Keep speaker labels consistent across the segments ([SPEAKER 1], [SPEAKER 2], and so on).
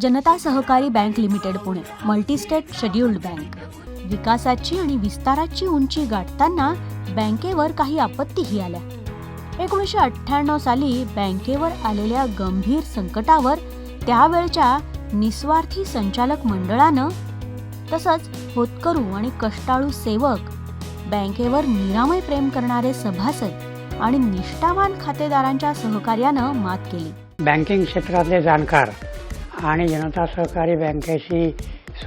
[SPEAKER 1] Janata Sahakari bank limited Pune. Multistate scheduled bank. विकासाची आणि विस्ताराची उंची गाठताना बँकेवर काही आपत्तीही आल्या. एकोणीसशे अठ्ठ्याण्णव साली बँकेवर आलेल्या गंभीर संकटावर त्यावेळच्या निस्वार्थी संचालक मंडळानं तसंच होतकरू आणि कष्टाळू सेवक बँकेवर निरामय प्रेम करणारे सभासद आणि निष्ठावान खातेदारांच्या सहकार्यानं मात केली.
[SPEAKER 2] बँकिंग क्षेत्रातले जाणकार आणि जनता सहकारी बँकेशी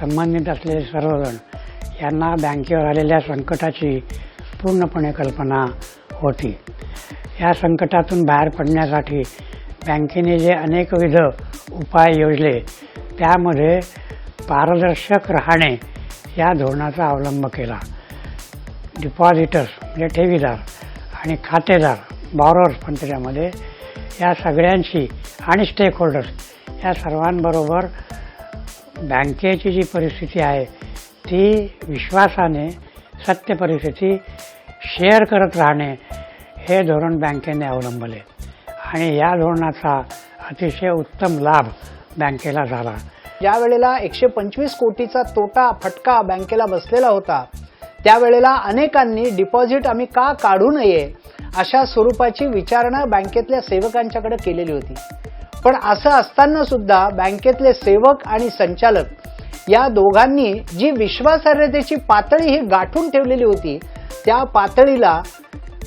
[SPEAKER 2] संबंधित असलेले सर्वजण यांना बँकेवर आलेल्या संकटाची पूर्णपणे कल्पना होती. या संकटातून बाहेर पडण्यासाठी बँकेने जे अनेकविध उपाय योजले त्यामध्ये पारदर्शक राहणे या धोरणाचा अवलंब केला. डिपॉझिटर्स म्हणजे ठेवीदार आणि खातेदार बॉरर्स पण त्याच्यामध्ये. या सगळ्यांशी आणि स्टेक होल्डर्स या सर्वांबरोबर बँकेची जी परिस्थिती आहे ती विश्वासाने सत्य परिस्थिती शेअर करत राहणे हे धोरण बँकेने अवलंबले. आणि या धोरणाचा अतिशय उत्तम लाभ बँकेला झाला.
[SPEAKER 3] ज्या वेळेला एकशे पंचवीस कोटीचा तोटा फटका बँकेला बसलेला होता त्यावेळेला अनेकांनी डिपॉझिट आम्ही का काढू नये अशा स्वरूपाची विचारणा बँकेतल्या सेवकांच्याकडे केलेली होती. पण असं असताना सुद्धा बँकेतले सेवक आणि संचालक या दोघांनी जी विश्वासार्हतेची पातळी ही गाठून ठेवलेली होती त्या पातळीला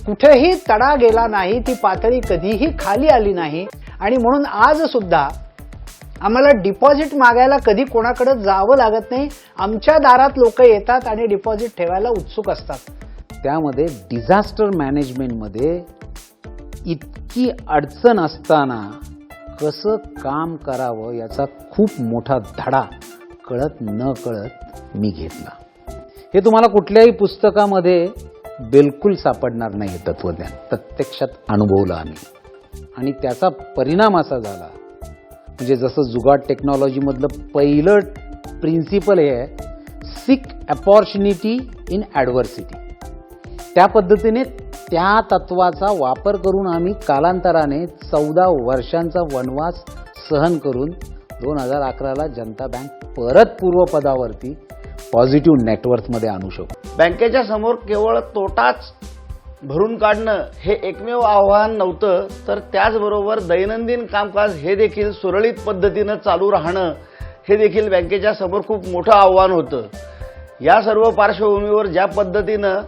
[SPEAKER 3] कुठेही तडा गेला नाही ती पातळी कधीही खाली आली नाही. आणि म्हणून आज सुद्धा आम्हाला डिपॉझिट मागायला कधी कोणाकडे जावं लागत नाही. आमच्या दारात लोक येतात आणि डिपॉझिट ठेवायला उत्सुक असतात.
[SPEAKER 4] त्यामध्ये डिझास्टर मॅनेजमेंटमध्ये इतकी अडचण असताना कसं काम करावं याचा खूप मोठा धडा कळत न कळत मी घेतला. हे तुम्हाला कुठल्याही पुस्तकामध्ये बिलकुल सापडणार नाही हे तत्वज्ञान. प्रत्यक्षात अनुभवलं आम्ही. आणि त्याचा परिणाम असा झाला म्हणजे जसं जुगाड टेक्नॉलॉजीमधलं पहिलं प्रिन्सिपल हे आहे सिक अपॉर्च्युनिटी इन ॲडव्हर्सिटी त्या पद्धतीने त्या तत्वाचा वापर करून आम्ही कालांतराने चौदा वर्षांचा वनवास सहन करून दोन हजार अकराला जनता बँक परत पूर्वपदावरती पॉझिटिव्ह नेटवर्कमध्ये आणू शकतो
[SPEAKER 5] बँकेच्या समोर केवळ तोटाच भरून काढणं हे एकमेव आव्हान नव्हतं तर त्याचबरोबर दैनंदिन कामकाज हे देखील सुरळीत पद्धतीनं चालू राहणं हे देखील बँकेच्या समोर खूप मोठं आव्हान होतं. या सर्व पार्श्वभूमीवर ज्या पद्धतीनं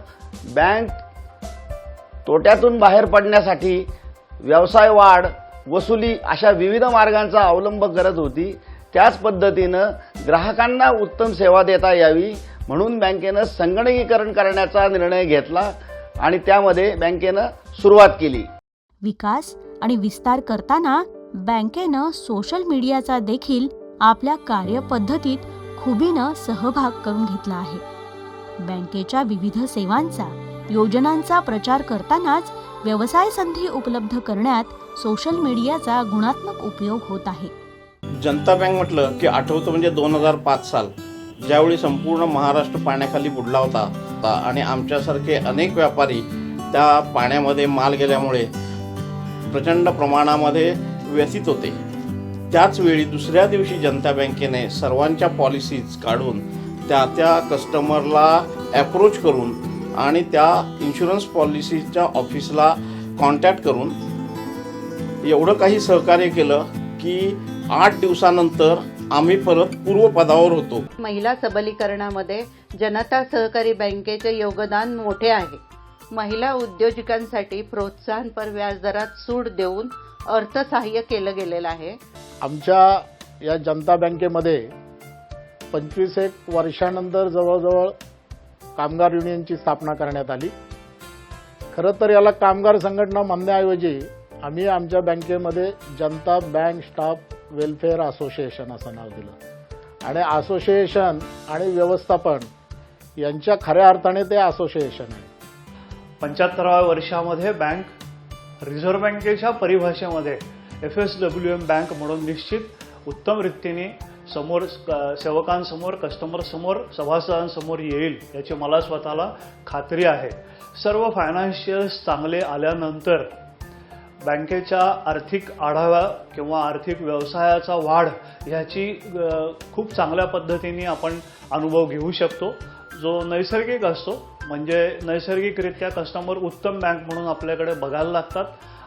[SPEAKER 5] बँक तोट्यातून बाहेर पडण्यासाठी व्यवसाय वाढ वसुली अशा विविध मार्गांचा अवलंब करत होती. त्याच पद्धतीनं ग्राहकांना उत्तम सेवा देता यावी म्हणून बँकेनं संगणकीकरण करण्याचा निर्णय घेतला आणि त्यामध्ये बँकेनं सुरुवात केली.
[SPEAKER 1] विकास आणि विस्तार करताना बँकेनं सोशल मीडियाचा देखील आपल्या कार्यपद्धतीत खुबीनं सहभाग करून घेतला आहे. बँकेच्या विविध सेवांचा योजनांचा प्रचार करतानाच व्यवसाय संधी उपलब्ध करण्यात सोशल मीडियाचा गुणात्मक उपयोग होत आहे.
[SPEAKER 6] जनता बँक म्हटलं की आठवतं म्हणजे दोन हजार पाच साल. ज्यावेळी संपूर्ण महाराष्ट्र पाण्याखाली बुडला होता आणि आमच्यासारखे अनेक व्यापारी त्या पाण्यामध्ये माल गेल्यामुळे प्रचंड प्रमाणामध्ये व्यथित होते. त्याच वेळी दुसऱ्या दिवशी जनता बँकेने सर्वांच्या पॉलिसीज काढून त्या त्या कस्टमरला अप्रोच करून आणि त्या इन्शुरन्स पॉलिसीच्या ऑफिसला कॉन्टॅक्ट करून एवढं काही सहकार्य केलं की आठ दिवसानंतर आम्ही परत पूर्वपदावर होतो.
[SPEAKER 7] महिला सबलीकरणामध्ये जनता सहकारी बँकेचे योगदान मोठे आहे. महिला उद्योजकांसाठी प्रोत्साहनपर व्याजदरात सूट देऊन अर्थसहाय्य केलं गेलेलं आहे.
[SPEAKER 8] आमच्या या जनता बँकेमध्ये पंचवीस एक वर्षानंतर जवळजवळ कामगार युनियनची स्थापना करण्यात आली. खरं तर याला कामगार संघटना म्हणण्याऐवजी आम्ही आमच्या बँकेमध्ये Janata bank staff welfare association असं नाव दिलं. आणि असोसिएशन आणि व्यवस्थापन यांच्या खऱ्या अर्थाने ते असोसिएशन आहे.
[SPEAKER 9] पंच्याहत्तराव्या वर्षामध्ये बँक रिझर्व्ह बँकेच्या परिभाषेमध्ये F S W M bank म्हणून निश्चित उत्तम रीतीने समोर क- सेवकांसमोर कस्टमरसमोर सभासदांसमोर येईल याची मला स्वतःला खात्री आहे. सर्व फायनान्शियल्स चांगले आल्यानंतर बँकेच्या आर्थिक आढावा किंवा आर्थिक व्यवसायाचा वाढ ह्याची खूप चांगल्या पद्धतीने आपण अनुभव घेऊ शकतो. जो नैसर्गिक असतो म्हणजे नैसर्गिकरित्या कस्टमर उत्तम बँक म्हणून आपल्याकडे बघायला लागतात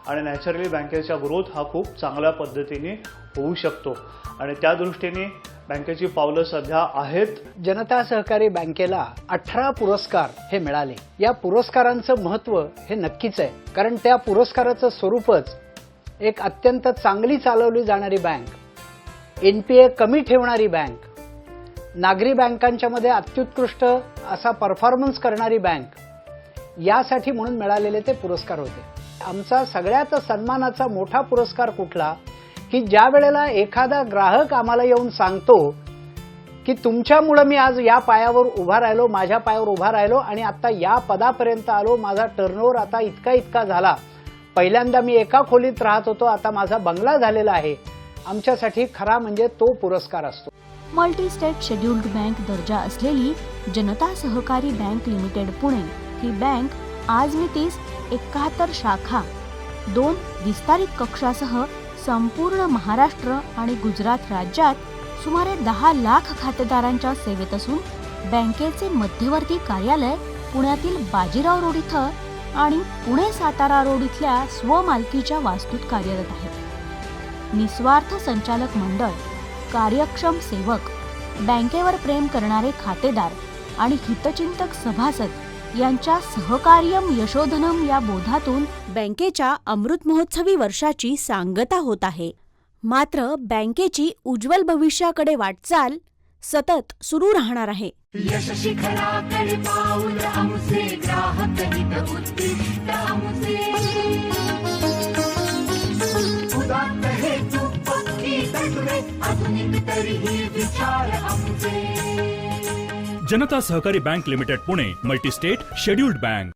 [SPEAKER 9] आणि नॅचरली बँकेचा ग्रोथ हा खूप चांगल्या पद्धतीने होऊ शकतो. आणि त्या दृष्टीने बँकेची पावलं सध्या आहेत.
[SPEAKER 3] जनता सहकारी बँकेला अठरा पुरस्कार हे मिळाले. या पुरस्कारांचं महत्त्व हे नक्कीच आहे. कारण त्या पुरस्काराचं स्वरूपच एक अत्यंत चांगली चालवली जाणारी बँक एनपीए कमी ठेवणारी बँक नागरी बँकांच्या मध्ये अत्युत्कृष्ट असा परफॉर्मन्स करणारी बँक यासाठी म्हणून मिळालेले ते पुरस्कार होते. आमचा सगळ्यात सन्मानाचा मोठा पुरस्कार कुठला? की ज्या वेळेला एखादा ग्राहक आम्हाला येऊन सांगतो की तुमच्यामुळं मी आज या पायावर उभा राहिलो माझ्या पायावर उभा राहिलो आणि आता या पदापर्यंत आलो माझा टर्नओव्हर आता इतका इतका झाला. पहिल्यांदा मी एका खोलीत राहत होतो आता माझा बंगला झालेला आहे. आमच्यासाठी खरा म्हणजे तो पुरस्कार असतो.
[SPEAKER 1] मल्टी स्टेट शेड्युल्ड बँक दर्जा असलेली जनता सहकारी बँक लिमिटेड पुणे ही बँक आज मितीस एकाहत्तर शाखा दोन विस्तारित कक्षासह संपूर्ण महाराष्ट्र आणि गुजरात राज्यात सुमारे दहा लाख खातेदारांच्या सेवेत असून बँकेचे मध्यवर्ती कार्यालय पुण्यातील बाजीराव रोड इथं आणि पुणे सातारा रोड इथल्या स्वमालकीच्या वास्तूत कार्यरत आहे निस्वार्थ संचालक मंडळ कार्यक्षम सेवक बँकेवर प्रेम करणारे खातेदार आणि हितचिंतक सभासद यांच्या सहकार्यम यशोधनम या बोधातून बँकेच्या अमृत महोत्सवी वर्षाची सांगता होत आहे. मात्र बँकेची उज्ज्वल भविष्याकडे वाटचाल सतत सुरू राहणार आहे.
[SPEAKER 10] ग्राहक विचार
[SPEAKER 11] Janata Sahakari bank limited Pune multistate scheduled bank